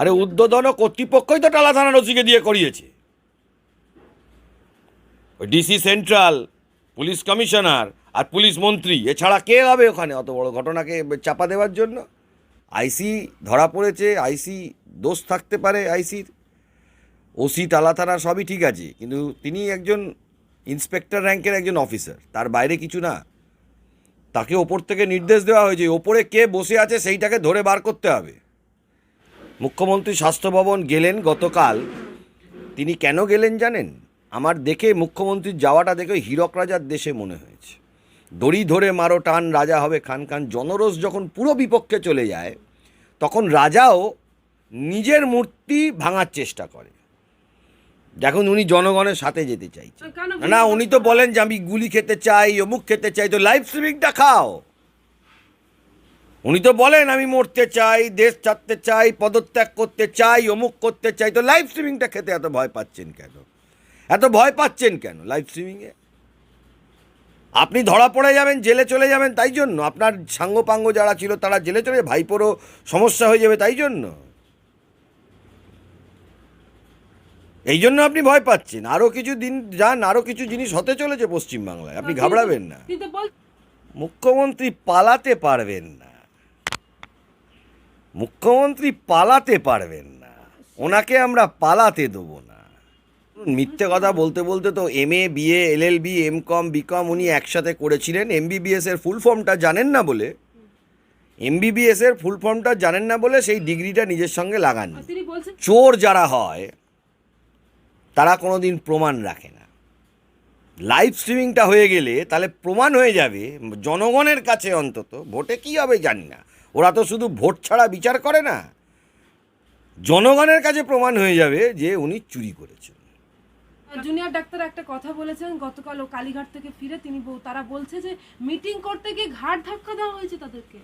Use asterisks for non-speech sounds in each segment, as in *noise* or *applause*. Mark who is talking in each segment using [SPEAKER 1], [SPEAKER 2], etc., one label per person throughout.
[SPEAKER 1] আরে উদ্বোধন কর্তৃপক্ষই তো টালা থানার ওসিকে দিয়ে করিয়েছে। ডিসি সেন্ট্রাল পুলিশ কমিশনার আর পুলিশ মন্ত্রী, এছাড়া কে হবে ওখানে? অত বড় ঘটনাকে চাপা দেওয়ার জন্য? আইসি ধরা পড়েছে আইসি দোষ থাকতে পারে আইসির ওসি টালা থানা সবই ঠিক আছে, কিন্তু তিনি একজন ইন্সপেক্টর র্যাঙ্কের একজন অফিসার, তার বাইরে কিছু না। তাকে ওপর থেকে নির্দেশ দেওয়া হয়েছে, ওপরে কে বসে আছে সেইটাকে ধরে বার করতে হবে। মুখ্যমন্ত্রী স্বাস্থ্য ভবন গেলেন গতকাল। তিনি কেন গেলেন জানেন? আমার দেখে মুখ্যমন্ত্রীর যাওয়াটা দেখে হীরক রাজার দেশে মনে হয়েছে। দড়ি ধরে মারো টান রাজা হবে খান খান। জনরোষ যখন পুরো বিপক্ষে চলে যায় তখন রাজাও নিজের মূর্তি ভাঙার চেষ্টা করে। দেখুন উনি জনগণের সাথে যেতে চাইছেন। না উনি তো বলেন যে আমি গুলি খেতে চাই অমুক খেতে চাই তো লাইভ স্ট্রিমিংটা খাও। উনি তো বলেন আমি মরতে চাই দেশ ছাড়তে চাই পদত্যাগ করতে চাই অমুক করতে চাই তো লাইভ স্ট্রিমিংটা খেতে এত ভয় পাচ্ছেন কেন? এত ভয় পাচ্ছেন কেন লাইভ স্ট্রিমিংয়ে আপনি ধরা পড়ে যাবেন জেলে চলে যাবেন তাই জন্য। আপনার সাঙ্গপাঙ্গ যারা ছিল তারা জেলে চলে ভাইপোরও সমস্যা হয়ে যাবে তাই জন্য। এই জন্য আপনি ভয় পাচ্ছেন। আরও কিছু দিন যান আরও কিছু জিনিস হতে চলেছে পশ্চিমবাংলায়। আপনি ঘাবড়াবেন না। মুখ্যমন্ত্রী পালাতে পারবেন না। মুখ্যমন্ত্রী পালাতে পারবেন না। ওনাকে আমরা পালাতে দেবো না। মিথ্যে কথা বলতে বলতে তো M A B A L L B M com B com উনি একসাথে করেছিলেন। এমবিবিএস এর ফুল ফর্মটা জানেন না বলে। এমবিবিএস এর ফুল ফর্মটা জানেন না বলে সেই ডিগ্রিটা নিজের সঙ্গে লাগান
[SPEAKER 2] আর তিনি বলছেন
[SPEAKER 1] চোর যারা হয় তারা কোনো দিন প্রমাণ রাখে না। লাইভ স্ট্রিমিংটা হয়ে গেলে তাহলে প্রমাণ হয়ে যাবে। জনগণের কাছে অন্তত। ভোটে কী হবে জানি না। ওরা তো শুধু ভোট ছাড়া বিচার করে না। জনগণের কাছে প্রমাণ হয়ে যাবে যে উনি চুরি করেছেন।
[SPEAKER 2] জুনিয়র ডাক্তার একটা কথা বলেছেন গতকাল ও কালীঘাট থেকে ফিরে তিনি তারা বলছে যে মিটিং করতে গিয়ে ঘাট ধাক্কা দেওয়া হয়েছে তাদেরকে।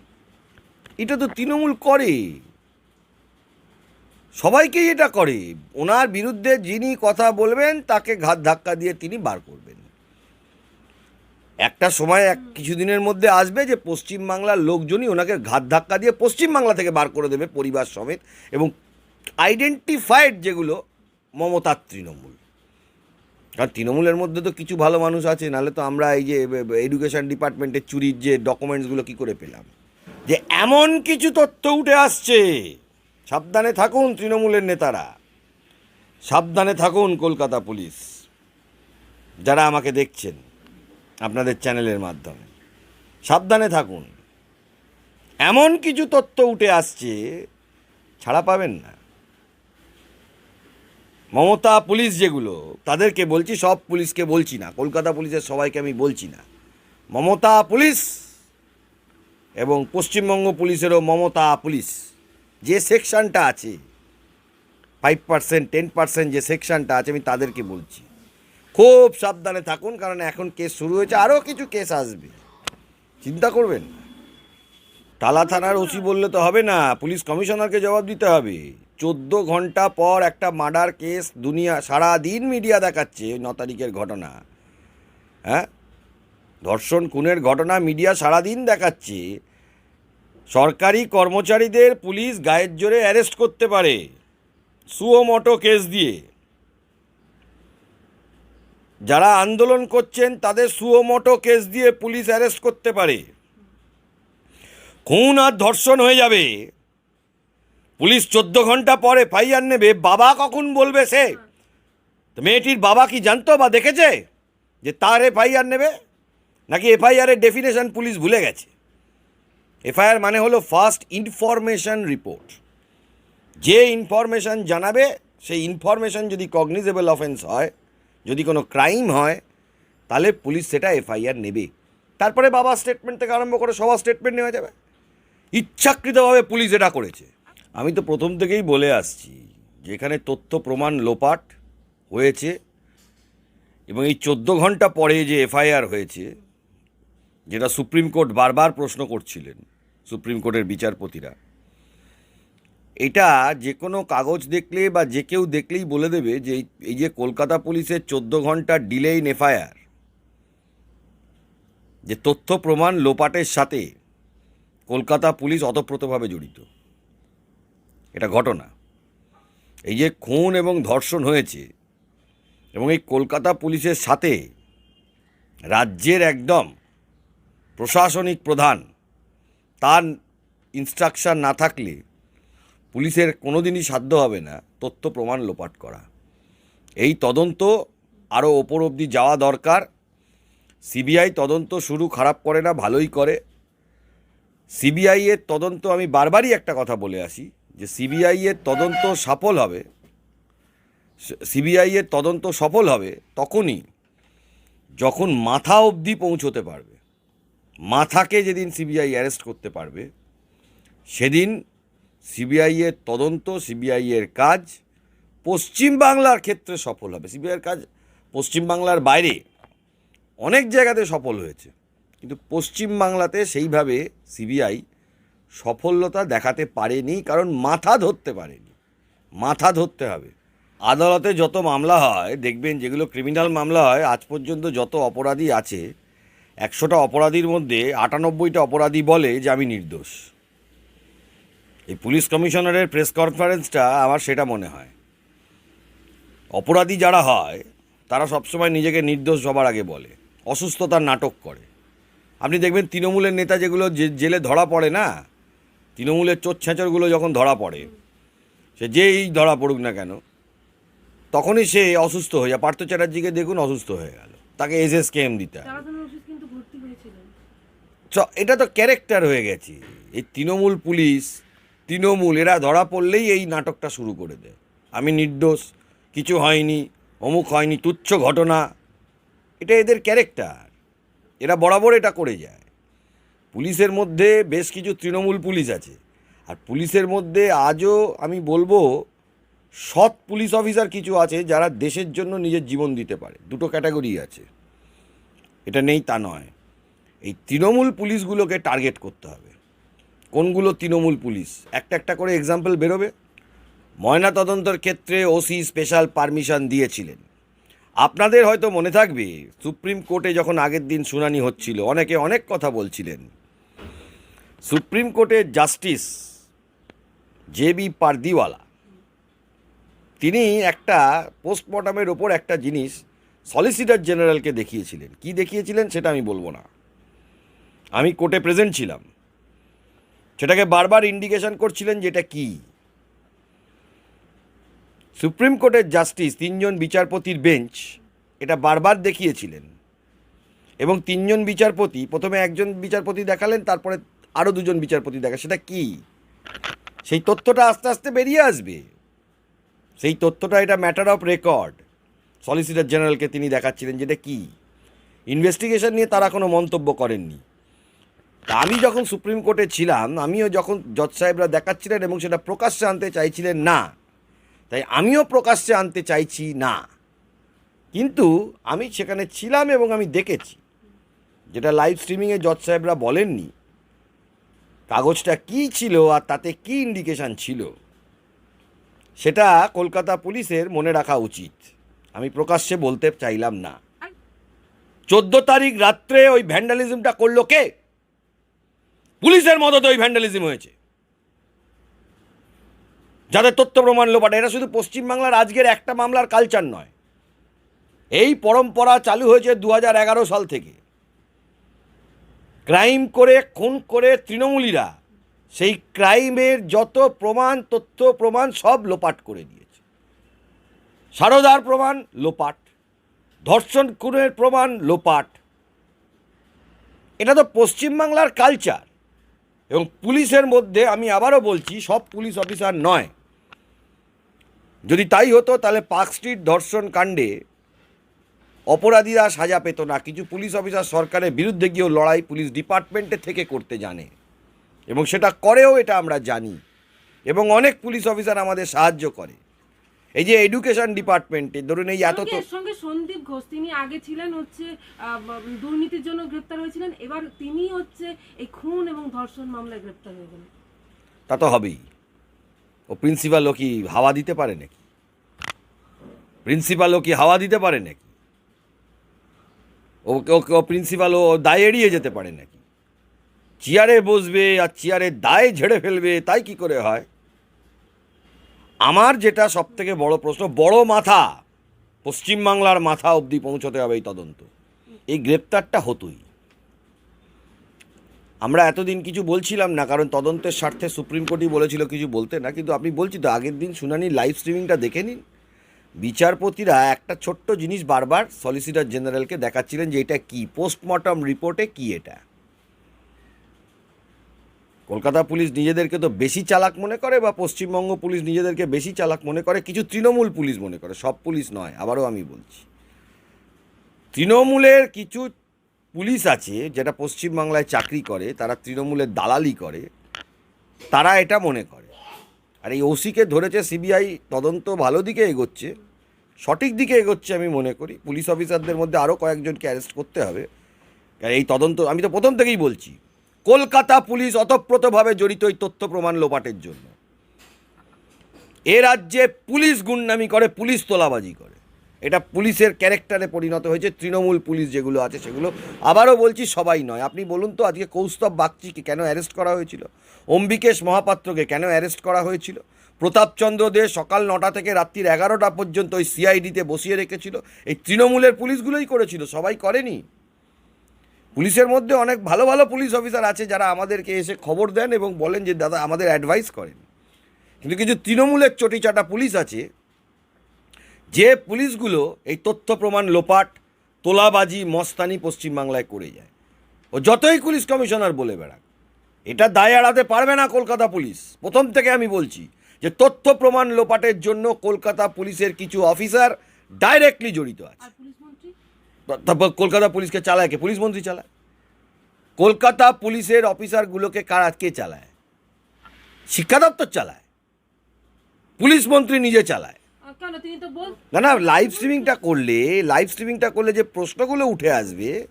[SPEAKER 1] এটা তো তৃণমূল করে। সবাইকেই এটা করে। ওনার বিরুদ্ধে যিনি কথা বলবেন তাকে ঘাত ধাক্কা দিয়ে তিনি বার করবেন। একটা সময় এক কিছুদিনের মধ্যে আসবে যে পশ্চিমবাংলার লোকজনই ওনাকে ঘাত ধাক্কা দিয়ে পশ্চিমবাংলা থেকে বার করে দেবে পরিবার সমেত এবং আইডেন্টিফাইড যেগুলো মমতার তৃণমূল। কারণ তৃণমূলের মধ্যে তো কিছু ভালো মানুষ আছে, নাহলে তো আমরা এই যে এডুকেশন ডিপার্টমেন্টের চুরির যে ডকুমেন্টসগুলো কী করে পেলাম? যে এমন কিছু তথ্য উঠে আসছে। সাবধানে থাকুন তৃণমূলের নেতারা। সাবধানে থাকুন কলকাতা পুলিশ, যারা আমাকে দেখছেন। আপনাদের চ্যানেলের মাধ্যমে। সাবধানে থাকুন। এমন কিছু তথ্য উঠে আসছে, ছাড়া পাবেন না। মমতা পুলিশ যেগুলো, তাদেরকে বলছি, সব পুলিশকে বলছি না। কলকাতা পুলিশের সবাইকে আমি বলছি না। মমতা পুলিশ এবং পশ্চিমবঙ্গ পুলিশেরও মমতা পুলিশ। যে সেকশনটা আছে ফাইভ পার্সেন্ট টেন পার্সেন্ট যে সেকশনটা আছে, আমি তাদেরকে বলছি। খুব সাবধানে থাকুন, কারণ এখন কেস শুরু হয়েছে আরও কিছু কেস আসবে। চিন্তা করবেন টালা থানার ওসি বললে তো হবে না, পুলিশ কমিশনারকে জবাব দিতে হবে। চোদ্দ ঘণ্টা পর একটা মার্ডার কেস দুনিয়া সারা দিন মিডিয়া দেখাচ্ছে ন তারিখের ঘটনা। হ্যাঁ? ধর্ষণ খুনের ঘটনা মিডিয়া সারাদিন দেখাচ্ছে। সরকারি কর্মচারীদের পুলিশ গায়ের জোরে অ্যারেস্ট করতে পারে। সুও কেস দিয়ে। যারা আন্দোলন করছেন, তাদের সুও কেস দিয়ে পুলিশ অ্যারেস্ট করতে পারে। খুন আর ধর্ষণ হয়ে যাবে। পুলিশ চোদ্দ ঘণ্টা পরে ফাইয়ার নেবে। বাবা কখন বলবে সে? তো মেয়েটির বাবা কি জানতো বা দেখেছে যে তার এফআইআর নেবে? নাকি এফআইআরের ডেফিনেশন পুলিশ ভুলে গেছে? এফআইআর মানে হলো ফার্স্ট ইনফরমেশন রিপোর্ট। যে ইনফরমেশন জানাবে, সেই ইনফরমেশন যদি কগনিজেবল অফেন্স হয় যদি কোনো ক্রাইম হয়, তাহলে পুলিশ সেটা এফআইআর নেবে। তারপরে বাবা স্টেটমেন্ট থেকে আরম্ভ করে সবার স্টেটমেন্ট নেওয়া যাবে। ইচ্ছাকৃতভাবে পুলিশ এটা করেছে। আমি তো প্রথম থেকেই বলে আসছি, যেখানে তথ্য প্রমাণ লোপাট হয়েছে এবং এই চোদ্দ ঘণ্টা পরে যে এফআইআর হয়েছে, যেটা সুপ্রিম কোর্ট বারবার প্রশ্ন করছিলেন, সুপ্রিম কোর্টের বিচারপতিরা এটা যে কোনো কাগজ দেখলে বা যে কেউ দেখলেই বলে দেবে যে এই- যে কলকাতা পুলিশের চোদ্দ ঘণ্টার ডিলে ইন এফআইআর। যে তথ্য প্রমাণ লোপাটের সাথে কলকাতা পুলিশ অতপ্রতভাবে জড়িত। এটা ঘটনা। এই যে খুন এবং ধর্ষণ হয়েছে এবং এই কলকাতা পুলিশের সাথে রাজ্যের একদম প্রশাসনিক প্রধান তার ইনস্ট্রাকশন না থাকলে পুলিশের কোনোদিনই সাধ্য হবে না তথ্য প্রমাণ লোপাট করা। এই তদন্ত আরও ওপর অবধি যাওয়া দরকার। সিবিআই তদন্ত শুরু খারাপ করে না, ভালোই করে। সিবিআই এর তদন্ত আমি বারবারই একটা কথা বলে আসি যে সিবিআই এর তদন্ত সফল হবে। সিবিআই এর তদন্ত সফল হবে তখনই যখন মাথা অবধি পৌঁছতে পারবে। মাথাকে যেদিন সিবিআই অ্যারেস্ট করতে পারবে, সেদিন সিবিআই এর তদন্ত, সিবিআই এর কাজ পশ্চিম বাংলার ক্ষেত্রে সফল হবে। সিবিআইয়ের কাজ পশ্চিম বাংলার বাইরে অনেক জায়গাতে সফল হয়েছে। কিন্তু পশ্চিম বাংলাতে সেইভাবে সিবিআই সফলতা দেখাতে পারেনি, কারণ মাথা ধরতে পারেনি। মাথা ধরতে হবে। আদালতে যত মামলা হয়, দেখবেন যেগুলো ক্রিমিনাল মামলা হয়, আজ পর্যন্ত যত অপরাধী আছে, একশোটা অপরাধীর মধ্যে আটানব্বইটা অপরাধী বলে যে আমি নির্দোষ। এই পুলিশ কমিশনারের প্রেস কনফারেন্সটা আমার সেটা মনে হয়। অপরাধী যারা হয় তারা সবসময় নিজেকে নির্দোষ সবার আগে বলে অসুস্থতার নাটক করে। আপনি দেখবেন তৃণমূলের নেতা যেগুলো জেলে ধরা পড়ে না তৃণমূলের চোর ছেঁচড়গুলো যখন ধরা পড়ে সে যেই ধরা পড়ুক না কেন তখনই সে অসুস্থ হয়ে যায়। পার্থ চ্যাটার্জিকে দেখুন অসুস্থ হয়ে গেল। তাকে এস এস কেএম দিতে এটা তো ক্যারেক্টার হয়ে গেছে। এই তৃণমূল পুলিশ তৃণমূল, এরা ধরা পড়লেই এই নাটকটা শুরু করে দেয়। আমি নির্দোষ, কিছু হয়নি, অমুক হয়নি, তুচ্ছ ঘটনা। এটা এদের ক্যারেক্টার এরা বরাবর এটা করে যায়। পুলিশের মধ্যে বেশ কিছু তৃণমূল পুলিশ আছে। আর পুলিশের মধ্যে আজও আমি বলব, সৎ পুলিশ অফিসার কিছু আছে যারা দেশের জন্য নিজের জীবন দিতে পারে। দুটো ক্যাটাগরি আছে। এটা নেই তা নয়। এই তৃণমূল পুলিশগুলোকে টার্গেট করতে হবে। কোনগুলো তৃণমূল পুলিশ? একটা একটা করে এক্সাম্পল বেরোবে। ময়না তদন্তের ক্ষেত্রে ওসি স্পেশাল পারমিশন দিয়েছিলেন। আপনাদের হয়তো মনে থাকবে, সুপ্রিম কোর্টে যখন আগের দিন শুনানি হচ্ছিল, অনেকে অনেক কথা বলছিলেন। সুপ্রিম কোর্টের জাস্টিস জে বি পারদিওয়ালা তিনি একটা পোস্টমর্টমের ওপর একটা জিনিস সলিসিটর জেনারেলকে দেখিয়েছিলেন। কি দেখিয়েছিলেন সেটা আমি বলব না। আমি কোর্টে প্রেজেন্ট ছিলাম। সেটাকে বারবার ইন্ডিকেশন করছিলেন যে এটা কী? সুপ্রিম কোর্টের জাস্টিস তিনজন বিচারপতির বেঞ্চ এটা বারবার দেখিয়েছিলেন। এবং তিনজন বিচারপতি, প্রথমে একজন বিচারপতি দেখালেন, তারপরে আরও দুজন বিচারপতি দেখা, সেটা কি? সেই তথ্যটা আস্তে আস্তে বেরিয়ে আসবে। সেই তথ্যটা এটা ম্যাটার অফ রেকর্ড সলিসিটর জেনারেলকে তিনি দেখাচ্ছিলেন যেটা কি। ইনভেস্টিগেশন নিয়ে তারা কোনো মন্তব্য করেননি। আমি যখন সুপ্রিম কোর্টে ছিলাম আমিও যখন জজ সাহেবরা দেখাচ্ছিলেন এবং সেটা প্রকাশ্যে আনতে চাইছিলেন না তাই আমিও প্রকাশ্যে আনতে চাইছি না। কিন্তু আমি সেখানে ছিলাম এবং আমি দেখেছি যেটা লাইভ স্ট্রিমিংয়ে জজ সাহেবরা বলেননি কাগজটা কি ছিল আর তাতে কি ইন্ডিকেশান ছিল সেটা কলকাতা পুলিশের মনে রাখা উচিত। আমি প্রকাশ্যে বলতে চাইলাম না। চোদ্দ তারিখ রাত্রে ওই ভ্যান্ডালিজমটা করল কে? পুলিশের মদতে ওই ভ্যান্ডালিজম হয়েছে। যাদের তথ্য প্রমাণ লোপাট এটা শুধু পশ্চিমবাংলার আজকের একটা মামলার কালচার নয়। এই পরম্পরা চালু হয়েছে দু সাল থেকে। ক্রাইম করে, খুন করে তৃণমূলীরা সেই ক্রাইমের যত প্রমাণ, তথ্য প্রমাণ সব লোপাট করে দিয়েছে। সারদার প্রমাণ লোপাট, ধর্ষণ খুনের প্রমাণ লোপাট। এটা তো পশ্চিমবাংলার কালচার এবং পুলিশের মধ্যে আমি আবারও বলছি, সব পুলিশ অফিসার নয়। যদি তাই হতো, তাহলে পার্ক স্ট্রিট ধর্ষণ কাণ্ডে অপরাধীরা সাজা পেত না। কিছু পুলিশ অফিসার সরকারের বিরুদ্ধে গিয়েও লড়াই পুলিশ ডিপার্টমেন্টে থেকে করতে জানে। এবং সেটা করেও এটা আমরা জানি। এবং অনেক পুলিশ অফিসার আমাদের সাহায্য করে। এই যে এডুকেশন ডিপার্টমেন্টে ধরুন এই এত তো
[SPEAKER 2] সঙ্গে সন্দীপ ঘোষ তিনি আগে ছিলেন হচ্ছে দুর্নীতির জন্য গ্রেপ্তার হয়েছিলেন এবার তিনি হচ্ছে এই খুন এবং ধর্ষণ মামলায় গ্রেপ্তার হয়ে গেলেন।
[SPEAKER 1] তা তো হবেই। ও প্রিন্সিপালও কি হাওয়া দিতে পারে নাকি? প্রিন্সিপালও কি হাওয়া দিতে পারে নাকি? ও ও- ও প্রিন্সিপাল ও দায় এড়িয়ে যেতে পারে নাকি? চেয়ারে বসবে আর চেয়ারের দায় ঝেড়ে ফেলবে তাই কি করে হয়? আমার যেটা সব থেকে বড় প্রশ্ন, বড় মাথা, পশ্চিমবাংলার মাথা অবধি পৌঁছতে হবে এই তদন্ত। এই গ্রেপ্তারটা হতোই। আমরা এতদিন কিছু বলছিলাম না, কারণ তদন্তের স্বার্থে সুপ্রিম কোর্টই বলেছিল কিছু বলতে না, কিন্তু আপনি বলছি তো, আগের দিন শুনানি লাইভ স্ট্রিমিংটা দেখে নিন। বিচারপতিরা একটা ছোট্ট জিনিস বারবার সলিসিটর জেনারেলকে দেখাচ্ছিলেন যে এটা কী পোস্টমর্টম রিপোর্টে কী এটা। কলকাতা পুলিশ নিজেদেরকে তো বেশি চালাক মনে করে বা পশ্চিমবঙ্গ পুলিশ নিজেদেরকে বেশি চালাক মনে করে? কিছু তৃণমূল পুলিশ মনে করে, সব পুলিশ নয়, আবারও আমি বলছি। তৃণমূলের কিছু পুলিশ আছে যেটা পশ্চিমবাংলায় চাকরি করে, তারা তৃণমূলের দালালি করে, তারা এটা মনে করে। আর এই ওসিকে ধরেছে সিবিআই, তদন্ত ভালো দিকে এগোচ্ছে, সঠিক দিকে এগোচ্ছে আমি মনে করি। পুলিশ অফিসারদের মধ্যে আরও কয়েকজনকে অ্যারেস্ট করতে হবে। এই তদন্ত, আমি তো প্রথম থেকেই বলছি কলকাতা পুলিশ অতপ্রতভাবে জড়িত এই তথ্য প্রমাণ লোপাটের জন্য। এ রাজ্যে পুলিশ গুন্ডামি করে, পুলিশ তোলাবাজি করে। এটা পুলিশের ক্যারেক্টারে পরিণত হয়েছে, তৃণমূল পুলিশ যেগুলো আছে সেগুলো। আবারও বলছি, সবাই নয়। আপনি বলুন তো, আজকে কৌস্তব বাগচিকে কেন অ্যারেস্ট করা হয়েছিল? অম্বিকেশ মহাপাত্রকে কেন অ্যারেস্ট করা হয়েছিল? প্রতাপচন্দ্র দে সকাল নটা থেকে রাত্রির এগারোটা পর্যন্ত ওই সিআইডিতে বসিয়ে রেখেছিল। এই তৃণমূলের পুলিশগুলোই করেছিল, সবাই করেনি। পুলিশের মধ্যে অনেক ভালো ভালো পুলিশ অফিসার আছে যারা আমাদেরকে এসে খবর দেন এবং বলেন যে, দাদা, আমাদের অ্যাডভাইস করেন। কিন্তু কিছু তৃণমূলের চটিচাটা পুলিশ আছে, যে পুলিশগুলো এই তথ্য প্রমাণ লোপাট, তোলাবাজি, মস্তানি পশ্চিমবাংলায় করে যায়। ও যতই পুলিশ কমিশনার বলে বেড়াক, এটা দায় এড়াতে পারবে না কলকাতা পুলিশ। প্রথম থেকে আমি বলছি যে, তথ্য প্রমাণ লোপাটের জন্য কলকাতা পুলিশের কিছু অফিসার ডাইরেক্টলি জড়িত আছে। তারপর কলকাতা পুলিশকে চালায় কে? পুলিশ মন্ত্রী চালায়? কলকাতা পুলিশের অফিসারগুলোকে কারা কে চালায়? শিক্ষা দপ্তর চালায়। পুলিশ মন্ত্রী নিজে চালায়। না না লাইভ স্ট্রিমিংটা করলে লাইভ স্ট্রিমিংটা করলে যে প্রশ্নগুলো উঠে আসবে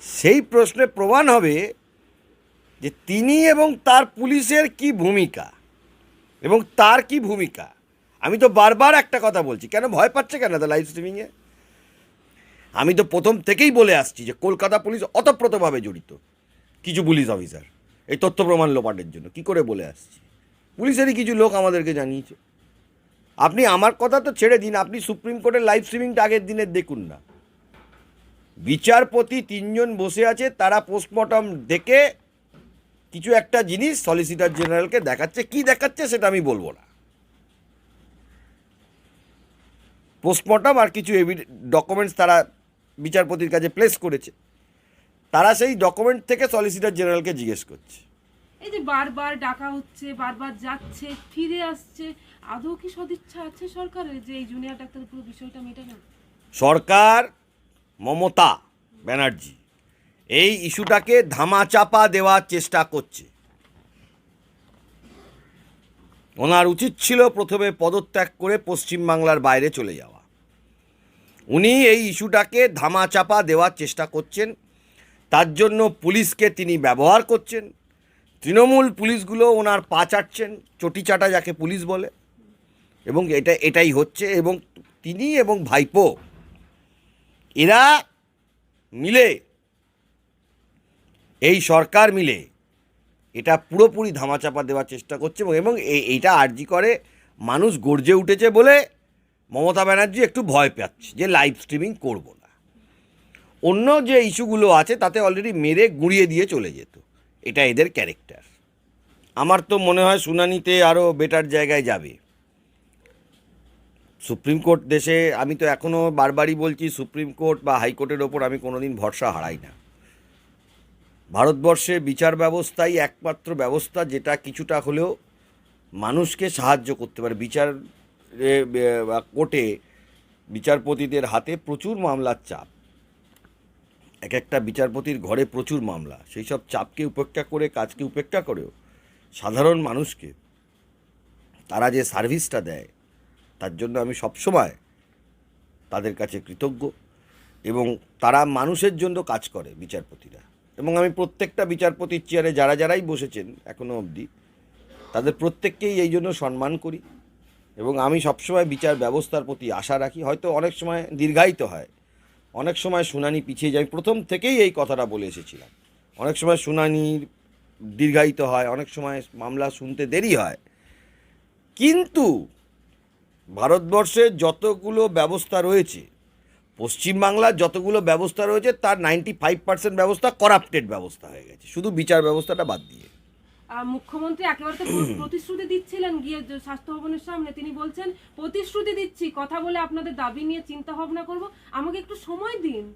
[SPEAKER 1] সেই প্রশ্নে প্রমাণ হবে যে তিনি এবং তার পুলিশের কি ভূমিকা এবং তার কি ভূমিকা। আমি তো বারবার একটা কথা বলছি। কেন ভয় পাচ্ছে কেন তো লাইভ স্ট্রিমিংয়ে আমি তো প্রথম থেকেই বলে আসছি যে কলকাতা পুলিশ অতপ্রতভাবে জড়িত। কিছু পুলিশ অফিসার। এই তথ্য প্রমাণ লোপাটের জন্য। কি করে বলে আসছি? পুলিশেরই কিছু লোক আমাদেরকে জানিয়েছে। আপনি আমার কথা তো ছেড়ে দিন। আপনি সুপ্রিম কোর্টের লাইভ স্ট্রিমিংটা আগের দিনের দেখুন না। বিচারপতি তিনজন বসে আছে, তারা পোস্টমর্টম দেখে কিছু একটা জিনিস সলিসিটর জেনারেলকে দেখাচ্ছে। কি দেখাচ্ছে সেটা আমি বলব না। পোস্টমর্টম আর কিছু ডকুমেন্টস তারা বিচারপতির কাছে প্লেস করেছে তারা সেই ডকুমেন্ট থেকে সলিসিটর জেনারেলকে জিজ্ঞেস করছে।
[SPEAKER 2] এই যে বারবার ডাকা হচ্ছে বারবার যাচ্ছে ফিরে আসছে আদৌ কি সদিচ্ছা আছে সরকারের যে এই জুনিয়র ডাক্তারের পুরো বিষয়টা মেটানো?
[SPEAKER 1] সরকার মমতা ব্যানার্জি এই ইস্যুটাকে ধামাচাপা দেওয়ার চেষ্টা করছে। ওনার উচিত ছিল প্রথমে পদত্যাগ করে পশ্চিমবাংলার বাইরে চলে যাওয়া। উনি এই ইস্যুটাকে ধামাচাপা দেওয়ার চেষ্টা করছেন। তার জন্য পুলিশকে তিনি ব্যবহার করছেন। তৃণমূল পুলিশগুলো ওনার পা চাটছেন, চটি চাটা যাকে পুলিশ বলে। এবং এটা, এটাই হচ্ছে এবং তিনি এবং ভাইপো, এরা মিলে, এই সরকার মিলে এটা পুরোপুরি ধামাচাপা দেওয়ার চেষ্টা করছে এবং- এবং এই- এইটা আর্জি করে। মানুষ গর্জে উঠেছে বলে মমতা ব্যানার্জি একটু ভয় পাচ্ছে যে লাইভ স্ট্রিমিং করব না। অন্য যে ইস্যুগুলো আছে, তাতে অলরেডি মেরে গুঁড়িয়ে দিয়ে চলে যেত। এটা এদের ক্যারেক্টার আমার তো মনে হয় শুনানিতে আরও বেটার জায়গায় যাবে। সুপ্রিম কোর্ট দেশে আমি তো এখনও বারবারই বলছি, সুপ্রিম কোর্ট বা হাইকোর্টের ওপর আমি কোনো দিন ভরসা হারাই না। ভারতবর্ষে বিচার ব্যবস্থাই একমাত্র ব্যবস্থা যেটা কিছুটা হলেও মানুষকে সাহায্য করতে পারে। বিচার বা কোর্টে বিচারপতিদের হাতে প্রচুর মামলার চাপ। এক একটা বিচারপতির ঘরে প্রচুর মামলা। সেই সব চাপকে উপেক্ষা করে, কাজকে উপেক্ষা করেও সাধারণ মানুষকে তারা যে সার্ভিসটা দেয়, তার জন্য আমি সবসময় তাদের কাছে কৃতজ্ঞ এবং তারা মানুষের জন্য কাজ করে বিচারপতিরা। এবং আমি প্রত্যেকটা বিচারপতির চেয়ারে যারা যারাই বসেছেন এখনও অবধি, তাদের প্রত্যেককেই এই জন্য সম্মান করি। এবং আমি সবসময় বিচার ব্যবস্থার প্রতি আশা রাখি, হয়তো অনেক সময় দীর্ঘায়িত হয়। অনেক সময় শুনানি পিছিয়ে যায়। প্রথম থেকেই এই কথাটা বলে এসেছিলাম। অনেক সময় শুনানি দীর্ঘায়িত হয়, অনেক সময় মামলা শুনতে দেরি হয়। কিন্তু ভারতবর্ষের যতগুলো ব্যবস্থা রয়েছে পশ্চিমবাংলার যতগুলো ব্যবস্থা রয়েছে, তার নাইনটি ফাইভ পার্সেন্ট ব্যবস্থা করাপ্টেড ব্যবস্থা হয়ে গেছে। শুধু বিচার ব্যবস্থাটা বাদ দিয়ে।
[SPEAKER 2] মুখ্যমন্ত্রী একেবারে তো *clears throat* প্রতিশ্রুতি দিচ্ছিলেন গিয়ে যে স্বাস্থ্য ভবনের সামনে। তিনি বলছেন প্রতিশ্রুতি দিচ্ছি কথা বলে আপনাদের দাবি নিয়ে চিন্তা ভাবনা করব। আমাকে একটু সময় দিন।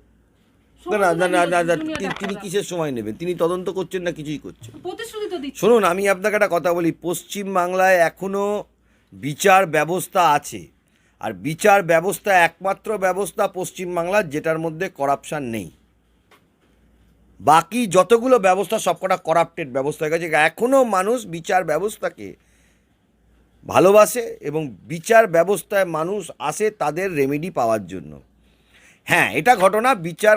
[SPEAKER 1] না না না না না, তিনি- কিসের সময় নেবেন? তিনি তদন্ত করছেন না কিছুই করছেন? শুনুন আমি আপনাকে একটা কথা বলি। পশ্চিমবাংলায় এখনও বিচার ব্যবস্থা আছে। আর বিচার ব্যবস্থা একমাত্র ব্যবস্থা পশ্চিমবাংলার যেটার মধ্যে করাপশান নেই। বাকি যতগুলো ব্যবস্থা সবকটা করাপ্টেড ব্যবস্থা হয়ে গেছে। এখনও মানুষ বিচার ব্যবস্থাকে ভালোবাসে এবং বিচার ব্যবস্থায় মানুষ আসে তাদের রেমেডি পাওয়ার জন্য। হ্যাঁ এটা ঘটনা বিচার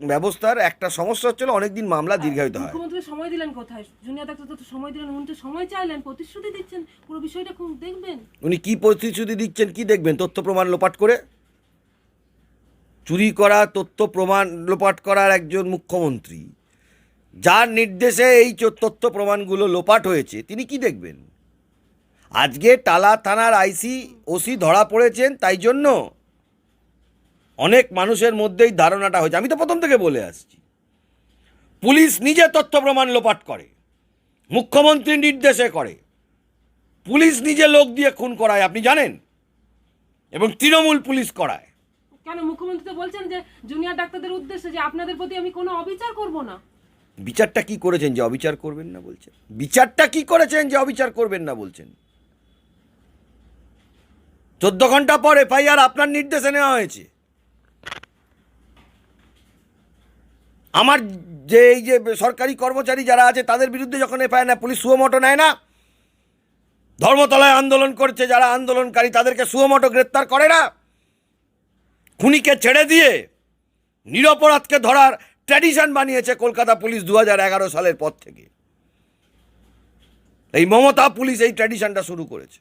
[SPEAKER 1] ব্যবস্থার একটা সমস্যা হচ্ছিল অনেকদিন মামলা দীর্ঘায়িত হয়।
[SPEAKER 2] মুখ্যমন্ত্রী সময় দিলেন কোথায়? জুনিয়র ডাক্তার তো সময় দিলেন উনি তো সময় চাইলেন প্রতিশ্রুতি দিচ্ছেন পুরো বিষয়টা খুব দেখবেন।
[SPEAKER 1] উনি কি প্রতিশ্রুতি দিচ্ছেন কি দেখবেন? তথ্য প্রমাণ লোপাট করে? চুরি করা, তথ্য প্রমাণ লোপাট করার একজন মুখ্যমন্ত্রী। যার নির্দেশে এই তথ্য প্রমাণগুলো লোপাট হয়েছে, তিনি কি দেখবেন? আজকে টালা থানার আইসি ওসি ধরা পড়েছেন, তাই জন্য অনেক মানুষের মধ্যেই ধারণাটা হয়েছে। আমি তো প্রথম থেকে বলে আসছি। পুলিশ নিজে তথ্য প্রমাণ লোপাট করে মুখ্যমন্ত্রীর নির্দেশে করে। পুলিশ নিজে লোক দিয়ে খুন করায়, আপনি জানেন? এবং তৃণমূল পুলিশ করায়।
[SPEAKER 2] কেন মুখ্যমন্ত্রী তো বলছেন যে জুনিয়র ডাক্তারদের উদ্দেশ্যে যে আপনাদের প্রতি আমি কোনো অবিচার করব না?
[SPEAKER 1] বিচারটা কি করেছেন যে অবিচার করবেন না বলছেন? বিচারটা কি করেছেন যে অবিচার করবেন না বলছেন? চোদ্দ ঘণ্টা পর এফআইআর আপনার নির্দেশে নেওয়া হয়েছে। আমার যে এই যে সরকারি কর্মচারী যারা আছে, তাদের বিরুদ্ধে যখন এফআইআর নেয়, পুলিশ সুমোটো নেয় না। ধর্মতলায় আন্দোলন করছে, যারা আন্দোলনকারী, তাদেরকে সুমোটো গ্রেপ্তার করে না। খুনিকে ছেড়ে দিয়ে নিরপরাধকে ধরার ট্র্যাডিশন বানিয়েছে কলকাতা পুলিশ দু সালের পর থেকে। এই মমতা পুলিশ এই ট্র্যাডিশনটা শুরু করেছে।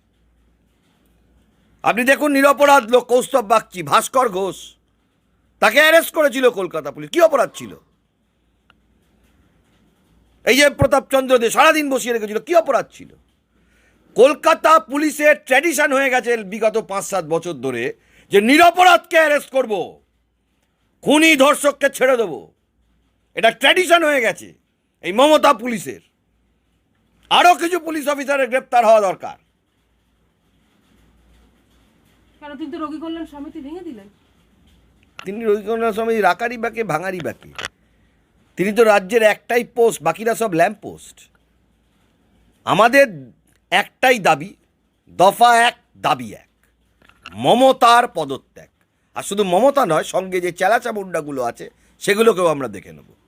[SPEAKER 1] আপনি দেখুন নিরপরাধ লোক কৌস্তব বাগচি, ভাস্কর ঘোষ, তাকে অ্যারেস্ট করেছিল কলকাতা পুলিশ। কি অপরাধ ছিল? এই যে প্রতাপচন্দ্র দে সারাদিন বসিয়ে রেখেছিল, কি অপরাধ ছিল? কলকাতা পুলিশের ট্র্যাডিশন হয়ে গেছে বিগত পাঁচ সাত বছর ধরে যে নিরপরাধকে অ্যারেস্ট করব খুনি ধর্ষককে ছেড়ে দেবো এটা ট্র্যাডিশন হয়ে গেছে এই মমতা পুলিশের। আরও কিছু পুলিশ অফিসারের গ্রেপ্তার হওয়া দরকার।
[SPEAKER 2] কেন তিনি তো রোগী কল্যাণ সমিতি ভেঙে দিলেন।
[SPEAKER 1] তিনি রবীন্দ্রনাথ স্বামী রাকারি বাকে ভাঙারি বাকে। তিনি তো রাজ্যের একটাই পোস্ট বাকিরা সব ল্যাম্প পোস্ট আমাদের একটাই দাবি দফা এক দাবি এক। মমতার পদত্যাগ। আর শুধু মমতা নয় সঙ্গে যে চেলাচামুন্ডাগুলো আছে সেগুলোকেও আমরা দেখে নেব।